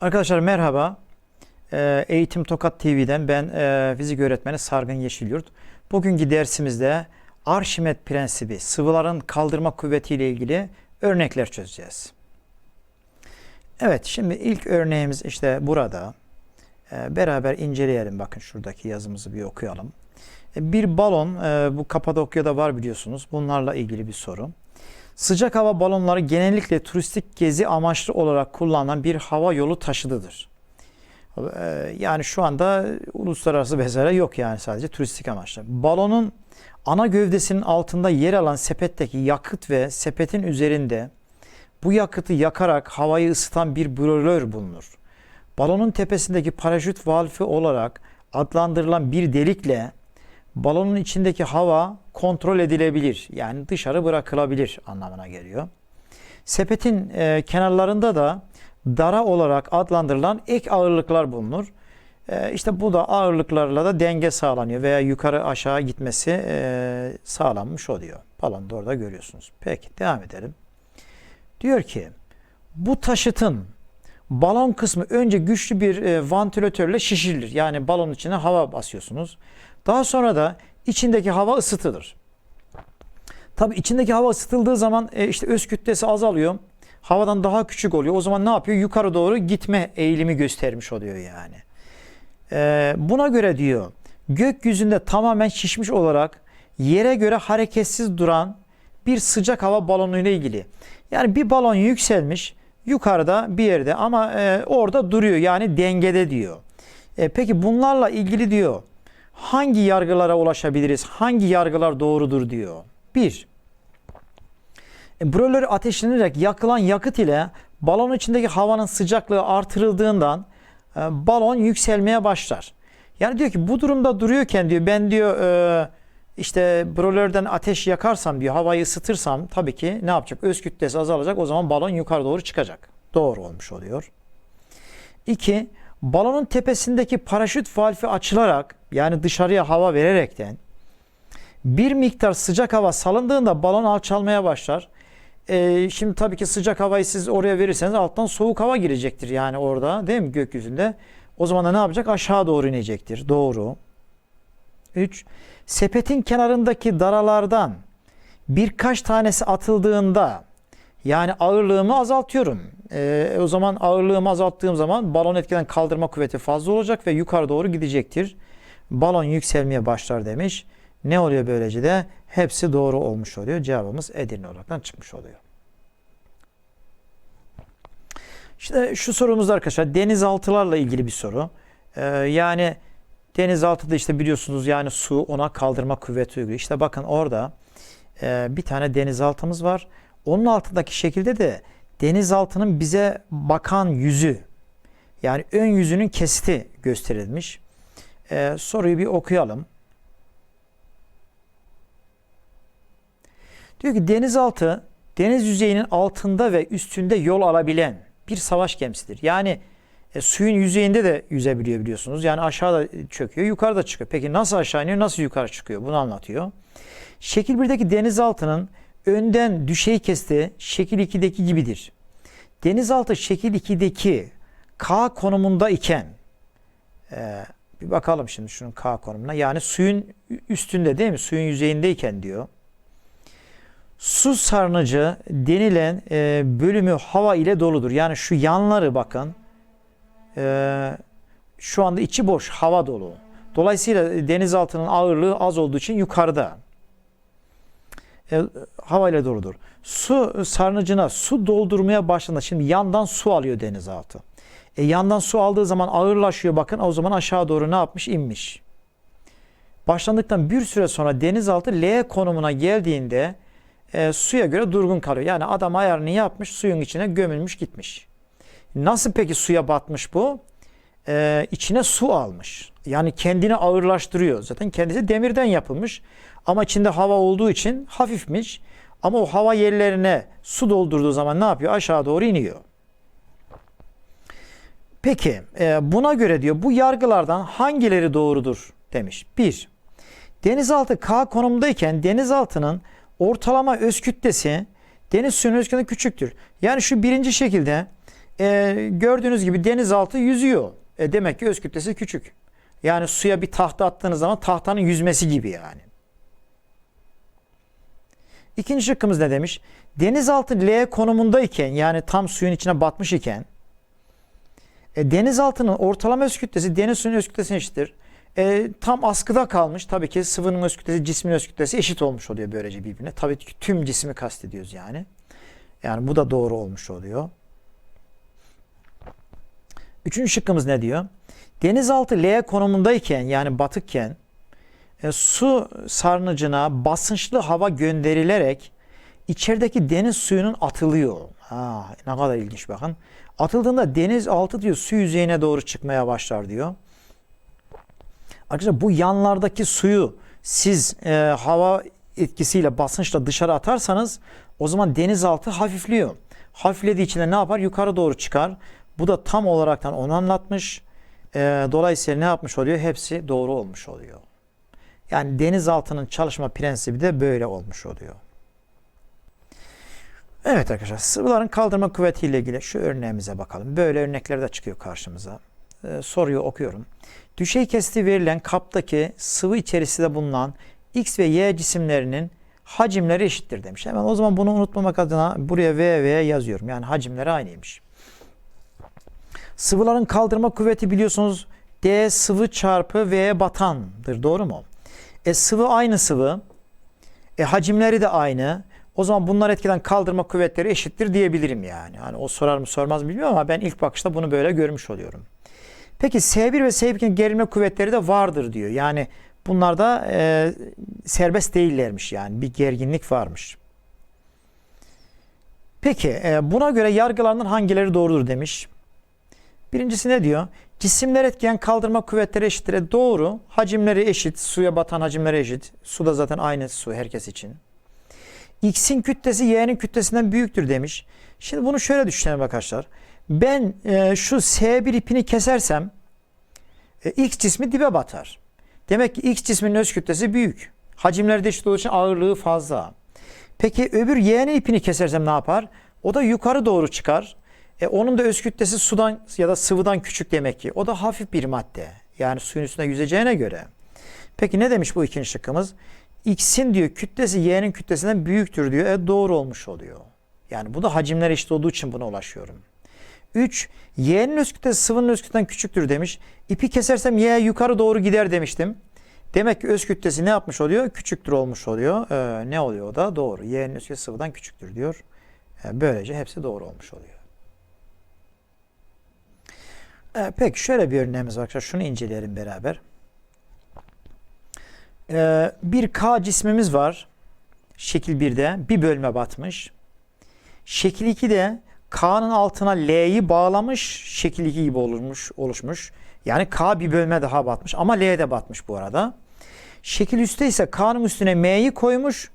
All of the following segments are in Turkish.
Arkadaşlar merhaba. Ee, Eğitim Tokat TV'den ben e, fizik öğretmeni Sargın Yeşilyurt. Bugünkü dersimizde Arşimet prensibi, sıvıların kaldırma kuvvetiyle ilgili örnekler çözeceğiz. Evet, şimdi ilk örneğimiz işte burada. Ee, beraber inceleyelim. Bakın şuradaki yazımızı bir okuyalım. Ee, Bir balon, e, bu Kapadokya'da var biliyorsunuz. Bunlarla ilgili bir soru. Sıcak hava balonları genellikle turistik gezi amaçlı olarak kullanılan bir hava yolu taşıdıdır. Ee, Yani şu anda uluslararası vesaire yok yani sadece turistik amaçlı. Balonun ana gövdesinin altında yer alan sepetteki yakıt ve sepetin üzerinde bu yakıtı yakarak havayı ısıtan bir brolör bulunur. Balonun tepesindeki paraşüt valfi olarak adlandırılan bir delikle balonun içindeki hava kontrol edilebilir. Yani dışarı bırakılabilir anlamına geliyor. Sepetin e, kenarlarında da dara olarak adlandırılan ek ağırlıklar bulunur. E, işte bu da ağırlıklarla da denge sağlanıyor veya yukarı aşağı gitmesi e, sağlanmış oluyor. Balonu da orada görüyorsunuz. Peki devam edelim. Diyor ki bu taşıtın balon kısmı önce güçlü bir e, vantilatörle şişirilir. Yani balonun içine hava basıyorsunuz. Daha sonra da içindeki hava ısıtılır. Tabii içindeki hava ısıtıldığı zaman e, işte öz kütlesi azalıyor. Havadan daha küçük oluyor. O zaman ne yapıyor? Yukarı doğru gitme eğilimi göstermiş oluyor yani. E, buna göre diyor gökyüzünde tamamen şişmiş olarak yere göre hareketsiz duran bir sıcak hava balonu ile ilgili. Yani bir balon yükselmiş yukarıda bir yerde ama e, orada duruyor yani dengede diyor. Peki bunlarla ilgili diyor hangi yargılara ulaşabiliriz? Hangi yargılar doğrudur diyor. Bir, e, brolör ateşlenerek yakılan yakıt ile balon içindeki havanın sıcaklığı artırıldığından e, balon yükselmeye başlar. Yani diyor ki bu durumda duruyorken diyor ben diyor e, işte brolörden ateş yakarsam diyor havayı ısıtırsam tabii ki ne yapacak? Öz kütlesi azalacak o zaman balon yukarı doğru çıkacak. Doğru olmuş oluyor. İki, balonun tepesindeki paraşüt valfi açılarak yani dışarıya hava vererekten bir miktar sıcak hava salındığında balon alçalmaya başlar. Ee, şimdi tabii ki sıcak havayı siz oraya verirseniz alttan soğuk hava girecektir yani orada değil mi gökyüzünde. O zaman da ne yapacak? Aşağı doğru inecektir. Doğru. 3. Sepetin kenarındaki daralardan birkaç tanesi atıldığında yani ağırlığımı azaltıyorum. Ee, o zaman ağırlığımı azalttığım zaman balon etkiden kaldırma kuvveti fazla olacak ve yukarı doğru gidecektir. Balon yükselmeye başlar demiş. Ne oluyor böylece de? Hepsi doğru olmuş oluyor. Cevabımız Edirne olaraktan çıkmış oluyor. İşte şu sorumuz arkadaşlar denizaltılarla ilgili bir soru. Ee, yani denizaltıda işte biliyorsunuz yani su ona kaldırma kuvveti uyguluyor. İşte bakın orada e, bir tane denizaltımız var. Onun altındaki şekilde de denizaltının bize bakan yüzü yani ön yüzünün kesiti gösterilmiş. Ee, soruyu bir okuyalım. Diyor ki denizaltı deniz yüzeyinin altında ve üstünde yol alabilen bir savaş gemisidir. Yani e, suyun yüzeyinde de yüzebiliyor biliyorsunuz. Yani aşağıda çöküyor, yukarıda çıkıyor. Peki nasıl aşağı iniyor, nasıl yukarı çıkıyor? Bunu anlatıyor. Şekil 1'deki denizaltının önden düşey kesti şekil 2'deki gibidir. Denizaltı şekil 2'deki K konumunda iken e, bir bakalım şimdi şunun K konumuna. Yani suyun üstünde değil mi? Suyun yüzeyindeyken diyor. Su sarnıcı denilen e, bölümü hava ile doludur. Yani şu yanları bakın. E, şu anda içi boş, hava dolu. Dolayısıyla denizaltının ağırlığı az olduğu için yukarıda. E, hava ile doludur. Su sarnıcına su doldurmaya başladığında şimdi yandan su alıyor denizaltı. E, yandan su aldığı zaman ağırlaşıyor bakın o zaman aşağı doğru ne yapmış? inmiş. Başlandıktan bir süre sonra denizaltı L konumuna geldiğinde e, suya göre durgun kalıyor. Yani adam ayarını yapmış suyun içine gömülmüş gitmiş. Nasıl peki suya batmış bu? E, içine su almış. Yani kendini ağırlaştırıyor. Zaten kendisi demirden yapılmış. Ama içinde hava olduğu için hafifmiş. Ama o hava yerlerine su doldurduğu zaman ne yapıyor? Aşağı doğru iniyor. Peki e, buna göre diyor bu yargılardan hangileri doğrudur demiş. 1. Denizaltı K konumdayken denizaltının ortalama öz kütlesi deniz suyunun öz küçüktür. Yani şu birinci şekilde E, gördüğünüz gibi denizaltı yüzüyor. E, demek ki öz kütlesi küçük. Yani suya bir tahta attığınız zaman tahtanın yüzmesi gibi yani. İkinci şıkkımız ne demiş? Denizaltı L konumundayken yani tam suyun içine batmış iken e, denizaltının ortalama öz kütlesi deniz suyun öz kütlesine eşittir. E, tam askıda kalmış. Tabii ki sıvının öz kütlesi cismin öz kütlesi eşit olmuş oluyor böylece birbirine. Tabii ki tüm cismi kastediyoruz yani. Yani bu da doğru olmuş oluyor. Üçüncü şıkkımız ne diyor? Denizaltı L konumundayken yani batıkken e, su sarnıcına basınçlı hava gönderilerek içerideki deniz suyunun atılıyor. Ha, ne kadar ilginç bakın. Atıldığında deniz altı diyor su yüzeyine doğru çıkmaya başlar diyor. Arkadaşlar bu yanlardaki suyu siz e, hava etkisiyle basınçla dışarı atarsanız o zaman denizaltı hafifliyor. Hafiflediği için de ne yapar? Yukarı doğru çıkar. Bu da tam olaraktan onu anlatmış. E, dolayısıyla ne yapmış oluyor? Hepsi doğru olmuş oluyor. Yani denizaltının çalışma prensibi de böyle olmuş oluyor. Evet arkadaşlar sıvıların kaldırma kuvveti ile ilgili şu örneğimize bakalım. Böyle örnekler de çıkıyor karşımıza. Ee, soruyu okuyorum. Düşey kesiti verilen kaptaki sıvı içerisinde bulunan X ve Y cisimlerinin hacimleri eşittir demiş. Hemen o zaman bunu unutmamak adına buraya V V yazıyorum. Yani hacimleri aynıymış. Sıvıların kaldırma kuvveti biliyorsunuz D sıvı çarpı V batandır. Doğru mu? E sıvı aynı sıvı. E hacimleri de aynı. O zaman bunlar etkiden kaldırma kuvvetleri eşittir diyebilirim yani. Hani o sorar mı sormaz mı bilmiyorum ama ben ilk bakışta bunu böyle görmüş oluyorum. Peki S1 ve S2'nin gerilme kuvvetleri de vardır diyor. Yani bunlarda e, serbest değillermiş yani bir gerginlik varmış. Peki e, buna göre yargılarından hangileri doğrudur demiş. Birincisi ne diyor? Cisimler etkileyen kaldırma kuvvetleri eşittir. E, doğru. Hacimleri eşit. Suya batan hacimleri eşit. Su da zaten aynı su herkes için. X'in kütlesi Y'nin kütlesinden büyüktür demiş. Şimdi bunu şöyle düşünelim arkadaşlar. Ben e, şu S1 ipini kesersem e, X cismi dibe batar. Demek ki X cisminin öz kütlesi büyük. Hacimleri de eşit olduğu için ağırlığı fazla. Peki öbür Y'nin ipini kesersem ne yapar? O da yukarı doğru çıkar. E, onun da öz kütlesi sudan ya da sıvıdan küçük demek ki. O da hafif bir madde. Yani suyun üstünde yüzeceğine göre. Peki ne demiş bu ikinci şıkkımız? X'in diyor kütlesi Y'nin kütlesinden büyüktür diyor. E, doğru olmuş oluyor. Yani bu da hacimler eşit olduğu için buna ulaşıyorum. 3. Y'nin öz kütlesi sıvının öz kütlesinden küçüktür demiş. İpi kesersem Y yukarı doğru gider demiştim. Demek ki öz kütlesi ne yapmış oluyor? Küçüktür olmuş oluyor. Ee, ne oluyor o da? Doğru. Y'nin öz kütlesi sıvıdan küçüktür diyor. Ee, böylece hepsi doğru olmuş oluyor. Ee, peki şöyle bir örneğimiz var. Şunu inceleyelim beraber. Ee, bir K cismimiz var. Şekil 1'de bir bölme batmış. Şekil 2'de K'nın altına L'yi bağlamış. Şekil 2 gibi oluşmuş, oluşmuş. Yani K bir bölme daha batmış ama L de batmış bu arada. Şekil üstte ise K'nın üstüne M'yi koymuş.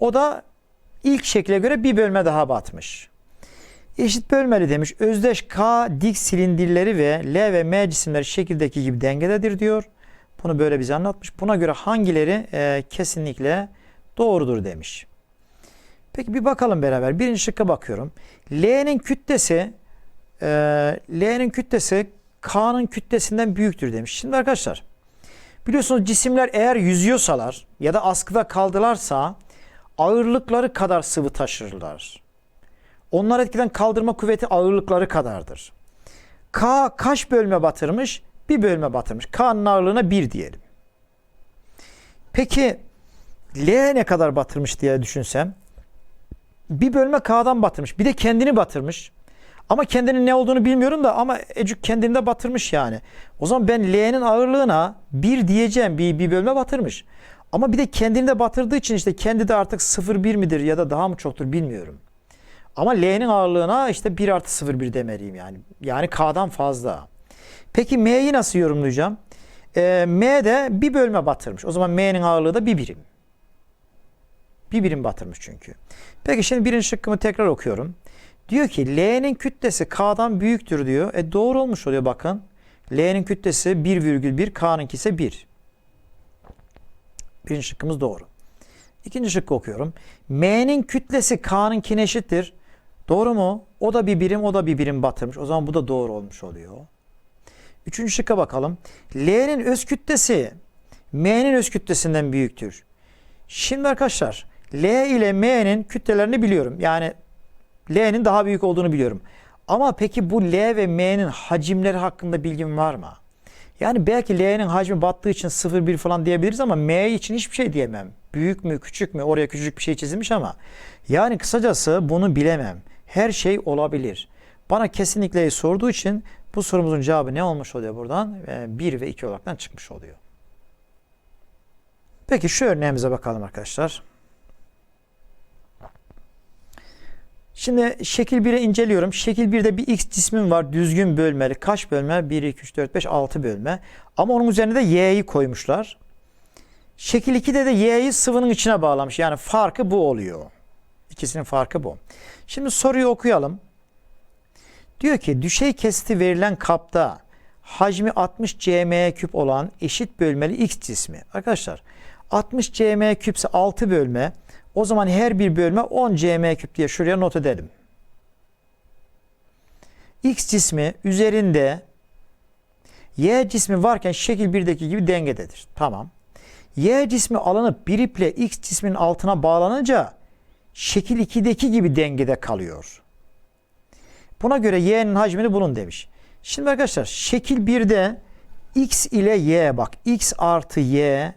O da ilk şekle göre bir bölme daha batmış. Eşit bölmeli demiş. Özdeş K dik silindirleri ve L ve M cisimleri şekildeki gibi dengededir diyor. Bunu böyle bize anlatmış. Buna göre hangileri e, kesinlikle doğrudur demiş. Peki bir bakalım beraber. Birinci şıkka bakıyorum. L'nin kütlesi e, L'nin kütlesi K'nın kütlesinden büyüktür demiş. Şimdi arkadaşlar biliyorsunuz cisimler eğer yüzüyorsalar ya da askıda kaldılarsa ağırlıkları kadar sıvı taşırlar. Onlar etkiden kaldırma kuvveti ağırlıkları kadardır. K kaç bölme batırmış? Bir bölme batırmış. K'nın ağırlığına bir diyelim. Peki L ne kadar batırmış diye düşünsem bir bölme K'dan batırmış. Bir de kendini batırmış. Ama kendinin ne olduğunu bilmiyorum da ama Ecük kendini de batırmış yani. O zaman ben L'nin ağırlığına bir diyeceğim. Bir, bir bölme batırmış. Ama bir de kendini de batırdığı için işte kendi de artık 0,1 midir ya da daha mı çoktur bilmiyorum. Ama L'nin ağırlığına işte 1 artı 0,1 demeliyim yani. Yani K'dan fazla. Peki M'yi nasıl yorumlayacağım? Ee, M de bir bölme batırmış. O zaman M'nin ağırlığı da bir birim. Bir birim batırmış çünkü. Peki şimdi birinci şıkkımı tekrar okuyorum. Diyor ki L'nin kütlesi K'dan büyüktür diyor. E doğru olmuş oluyor bakın. L'nin kütlesi 1,1, K'nınki ise 1. Birinci şıkkımız doğru. İkinci şıkkı okuyorum. M'nin kütlesi K'nınkine eşittir. Doğru mu? O da bir birim, o da bir birim batırmış. O zaman bu da doğru olmuş oluyor. Üçüncü şıkka bakalım. L'nin öz kütlesi M'nin öz kütlesinden büyüktür. Şimdi arkadaşlar L ile M'nin kütlelerini biliyorum. Yani L'nin daha büyük olduğunu biliyorum. Ama peki bu L ve M'nin hacimleri hakkında bilgim var mı? Yani belki L'nin hacmi battığı için 0,1 falan diyebiliriz ama M için hiçbir şey diyemem. Büyük mü küçük mü oraya küçük bir şey çizilmiş ama yani kısacası bunu bilemem. Her şey olabilir. Bana kesinlikle sorduğu için bu sorumuzun cevabı ne olmuş oluyor buradan? 1 ve 2 olaraktan çıkmış oluyor. Peki şu örneğimize bakalım arkadaşlar. Şimdi şekil 1'i inceliyorum. Şekil 1'de bir x cismin var. Düzgün bölmeli. Kaç bölme? 1, 2, 3, 4, 5, 6 bölme. Ama onun üzerine de y'yi koymuşlar. Şekil 2'de de y'yi sıvının içine bağlamış. Yani farkı bu oluyor. İkisinin farkı bu. Şimdi soruyu okuyalım. Diyor ki düşey kesiti verilen kapta hacmi 60 cm küp olan eşit bölmeli x cismi. Arkadaşlar 60 cm küpse 6 bölme. O zaman her bir bölme 10 cm küp diye şuraya not edelim. X cismi üzerinde Y cismi varken şekil 1'deki gibi dengededir. Tamam. Y cismi alınıp bir iple X cisminin altına bağlanınca şekil 2'deki gibi dengede kalıyor. Buna göre Y'nin hacmini bulun demiş. Şimdi arkadaşlar şekil 1'de X ile Y bak. X artı Y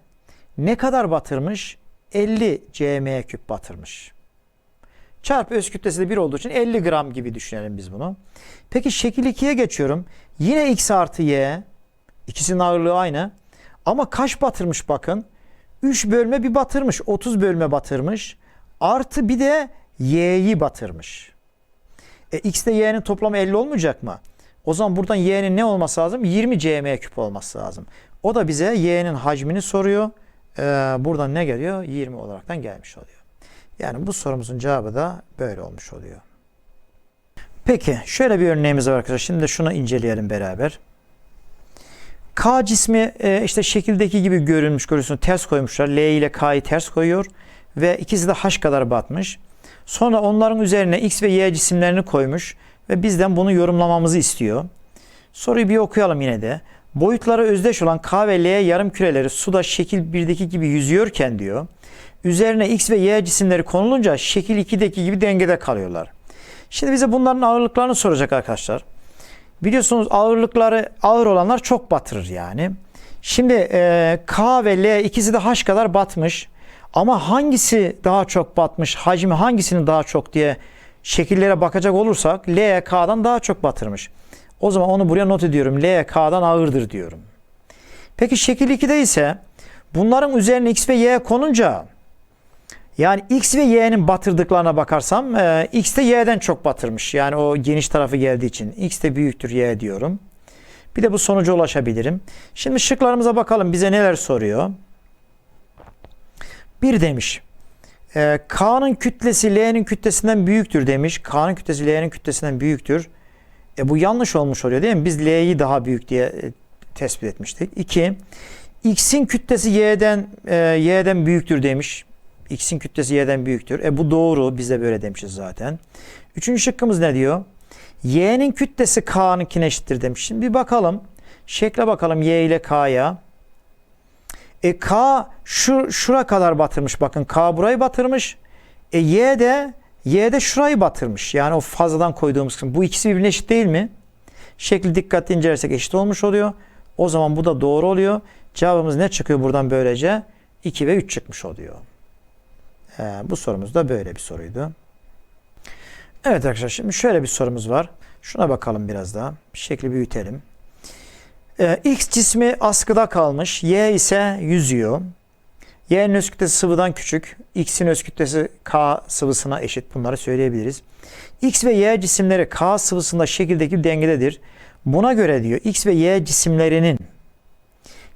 ne kadar batırmış? 50 cm küp batırmış. Çarpı öz kütlesi de 1 olduğu için 50 gram gibi düşünelim biz bunu. Peki şekil 2'ye geçiyorum. Yine x artı y. İkisinin ağırlığı aynı. Ama kaç batırmış bakın. 3 bölme bir batırmış. 30 bölme batırmış. Artı bir de y'yi batırmış. E, x ile y'nin toplamı 50 olmayacak mı? O zaman buradan y'nin ne olması lazım? 20 cm küp olması lazım. O da bize y'nin hacmini soruyor e, buradan ne geliyor? 20 olaraktan gelmiş oluyor. Yani bu sorumuzun cevabı da böyle olmuş oluyor. Peki şöyle bir örneğimiz var arkadaşlar. Şimdi de şunu inceleyelim beraber. K cismi e, işte şekildeki gibi görünmüş görüyorsunuz ters koymuşlar. L ile K'yı ters koyuyor ve ikisi de H kadar batmış. Sonra onların üzerine X ve Y cisimlerini koymuş ve bizden bunu yorumlamamızı istiyor. Soruyu bir okuyalım yine de. Boyutları özdeş olan K ve L yarım küreleri suda şekil 1'deki gibi yüzüyorken diyor. Üzerine X ve Y cisimleri konulunca şekil 2'deki gibi dengede kalıyorlar. Şimdi bize bunların ağırlıklarını soracak arkadaşlar. Biliyorsunuz ağırlıkları ağır olanlar çok batırır yani. Şimdi e, K ve L ikisi de H kadar batmış. Ama hangisi daha çok batmış, hacmi hangisinin daha çok diye şekillere bakacak olursak L K'dan daha çok batırmış. O zaman onu buraya not ediyorum. L K'dan ağırdır diyorum. Peki şekil 2'de ise bunların üzerine X ve Y konunca yani X ve Y'nin batırdıklarına bakarsam e, X de Y'den çok batırmış. Yani o geniş tarafı geldiği için X de büyüktür Y diyorum. Bir de bu sonuca ulaşabilirim. Şimdi şıklarımıza bakalım bize neler soruyor. Bir demiş. E, K'nın kütlesi L'nin kütlesinden büyüktür demiş. K'nın kütlesi L'nin kütlesinden büyüktür. E bu yanlış olmuş oluyor değil mi? Biz L'yi daha büyük diye e, tespit etmiştik. 2. X'in kütlesi Y'den e, Y'den büyüktür demiş. X'in kütlesi Y'den büyüktür. E bu doğru. Biz de böyle demişiz zaten. Üçüncü şıkkımız ne diyor? Y'nin kütlesi K'nınkine eşittir demiş. Şimdi bir bakalım. Şekle bakalım Y ile K'ya. E K şu şura kadar batırmış. Bakın K burayı batırmış. E Y de Y de şurayı batırmış. Yani o fazladan koyduğumuz kısım. Bu ikisi birbirine eşit değil mi? Şekli dikkatli incelersek eşit olmuş oluyor. O zaman bu da doğru oluyor. Cevabımız ne çıkıyor buradan böylece? 2 ve 3 çıkmış oluyor. Ee, bu sorumuz da böyle bir soruydu. Evet arkadaşlar şimdi şöyle bir sorumuz var. Şuna bakalım biraz daha. Şekli büyütelim. Ee, X cismi askıda kalmış. Y ise yüzüyor. Y'nin öz kütlesi sıvıdan küçük. X'in öz kütlesi K sıvısına eşit. Bunları söyleyebiliriz. X ve Y cisimleri K sıvısında şekildeki dengededir. Buna göre diyor X ve Y cisimlerinin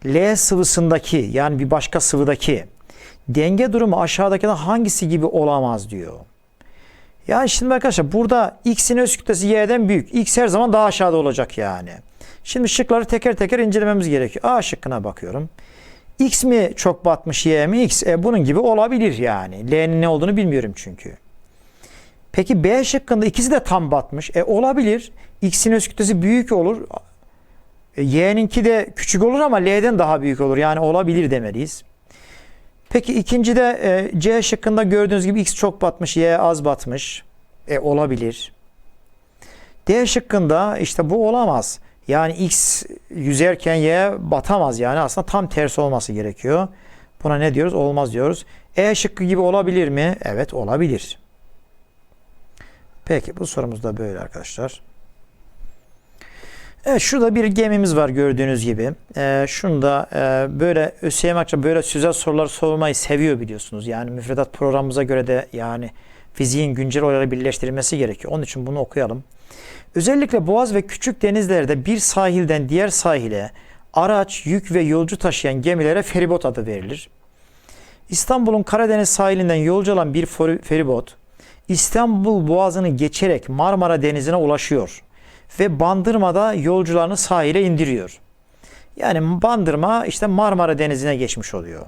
L sıvısındaki yani bir başka sıvıdaki denge durumu aşağıdakinden hangisi gibi olamaz diyor. Yani şimdi arkadaşlar burada X'in öz kütlesi Y'den büyük. X her zaman daha aşağıda olacak yani. Şimdi şıkları teker teker incelememiz gerekiyor. A şıkkına bakıyorum. X mi çok batmış Y mi X? E bunun gibi olabilir yani. L'nin ne olduğunu bilmiyorum çünkü. Peki B şıkkında ikisi de tam batmış. E olabilir. X'in öz kütlesi büyük olur. E, Y'ninki de küçük olur ama L'den daha büyük olur. Yani olabilir demeliyiz. Peki ikincide e, C şıkkında gördüğünüz gibi X çok batmış, Y az batmış. E olabilir. D şıkkında işte bu olamaz. Yani X yüzerken Y batamaz yani aslında tam tersi olması gerekiyor. Buna ne diyoruz? Olmaz diyoruz. E şıkkı gibi olabilir mi? Evet olabilir. Peki bu sorumuz da böyle arkadaşlar. Evet şurada bir gemimiz var gördüğünüz gibi. Ee, şunu da e, böyle ÖSYM açıkça böyle sözel sorular sormayı seviyor biliyorsunuz. Yani müfredat programımıza göre de yani fiziğin güncel olaylara birleştirilmesi gerekiyor. Onun için bunu okuyalım. Özellikle boğaz ve küçük denizlerde bir sahilden diğer sahile araç, yük ve yolcu taşıyan gemilere feribot adı verilir. İstanbul'un Karadeniz sahilinden yolcu alan bir feri- feribot İstanbul Boğazı'nı geçerek Marmara Denizi'ne ulaşıyor ve Bandırma'da yolcularını sahile indiriyor. Yani Bandırma işte Marmara Denizi'ne geçmiş oluyor.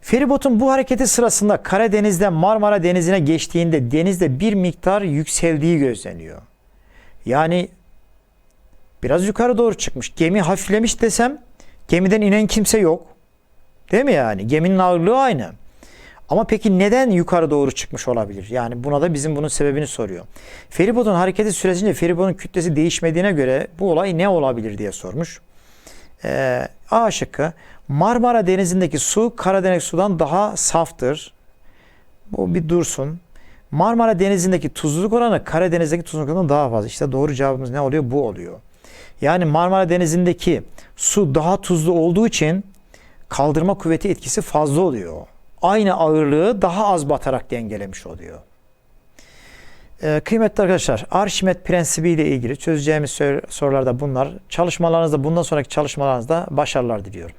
Feribotun bu hareketi sırasında Karadeniz'den Marmara Denizi'ne geçtiğinde denizde bir miktar yükseldiği gözleniyor. Yani biraz yukarı doğru çıkmış. Gemi hafiflemiş desem gemiden inen kimse yok. Değil mi yani? Geminin ağırlığı aynı. Ama peki neden yukarı doğru çıkmış olabilir? Yani buna da bizim bunun sebebini soruyor. Feribotun hareketi sürecince feribotun kütlesi değişmediğine göre bu olay ne olabilir diye sormuş. Ee, A şıkkı Marmara Denizi'ndeki su Karadeniz sudan daha saftır. Bu bir dursun. Marmara Denizi'ndeki tuzluluk oranı Karadeniz'deki tuzluluk oranından daha fazla. İşte doğru cevabımız ne oluyor? Bu oluyor. Yani Marmara Denizi'ndeki su daha tuzlu olduğu için kaldırma kuvveti etkisi fazla oluyor. Aynı ağırlığı daha az batarak dengelemiş oluyor. Ee, kıymetli arkadaşlar, Arşimet prensibi ile ilgili çözeceğimiz sor- sorular da bunlar. Çalışmalarınızda, bundan sonraki çalışmalarınızda başarılar diliyorum.